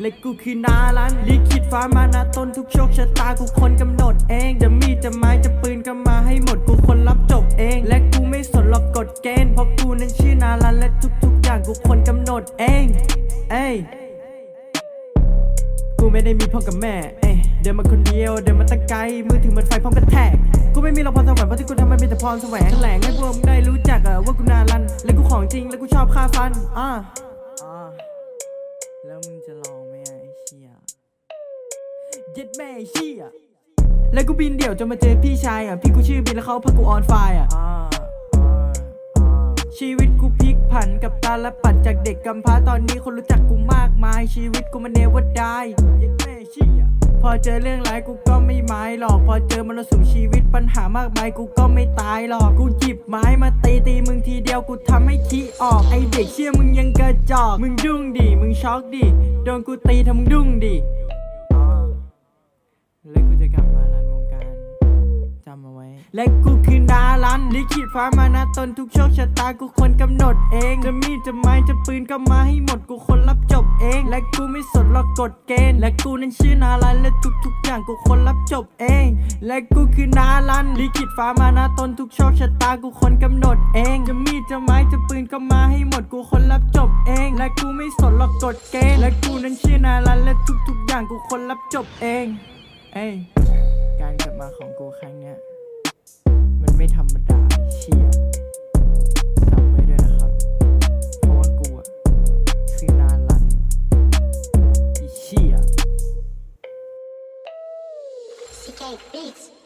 และกูคือนาลันลิขิตฟ้ามานาต้นทุกโชคชะตากูคนกำหนดเอง จะมีจะไม้จะปืนก็มาให้หมดกูคนรับจบเอง และกูไม่สนหรอกกฎเกณฑ์เพราะกูนั้นชื่อนาลันและทุกๆ อย่างกูคนกำหนดเองเอ้ยกูไม่ได้มีพ่อกับแม่ เอ้ยเดินมาคนเดียว เดินมาตั้งไกล มือถือมันไฟพร้อมกระแทก กูไม่มีรอกพรสวรรค์เพราะที่กูทำมันมีแต่พรแสวงแถลงให้พวกมึงได้รู้จักอะว่ากูนารัน และกูของจริง และกูชอบฆ่าฟัน อ่าอ่าแล้วมึง เย็ดแม่เชี่ยแล้วกูบินเดี่ยวจนมาเจอพี่ชายอะ พี่กูชื่อบินแล้วเขาพักกูออนไฟอะ ชีวิตกูพลิกผันกับตาและปัดจากเด็กกำพร้าตอนนี้คนรู้จักกูมากมาย ชีวิตกูมันเนวดายยังแม่ชี้อะพอเจอเรื่องร้ายกูก็ไม่ไม้หรอก พอเจอมรสุมชีวิตปัญหามากมายกูก็ไม่ตายหรอก กูหยิบไม้มาตีตีมึงทีเดียวกูทำให้ขี้ออก ไอเด็กเชี่ยมึงยังกระจอก มึงดุ้งดิ มึงช็อกดิ โดนกูตีทำมึงดุ้งดิ แล้วกูจะกลับมาลันวงการจำเอาไว้ และกูคือนาลันลิขิตฟ้ามานะตนทุกโชคชะตากูคนกำหนดเอง จะมีดจะไม้จะปืนก็มาให้หมดกูคนรับจบเอง และกูไม่สนหรอกกฎเกณฑ์ และกูนั้นชื่อนาลันและทุกๆอย่างกูคนรับจบเอง และกูคือนาลันลิขิตฟ้ามานะตนทุกโชคชะตากูคนกำหนดเอง จะมีดจะไม้จะปืนก็มาให้หมดกูคนรับจบเอง และกูไม่สนหรอกกฎเกณฑ์ และกูนั้นชื่อนาลันและทุกๆอย่างกูคนรับจบเอง เอ้ย การกลับมาของกูครั้งเนี้ย มันไม่ธรรมดาเชียจำไว้ด้วยนะครับ เพราะว่ากูอะคือนาลันอีเชีย CK Beats.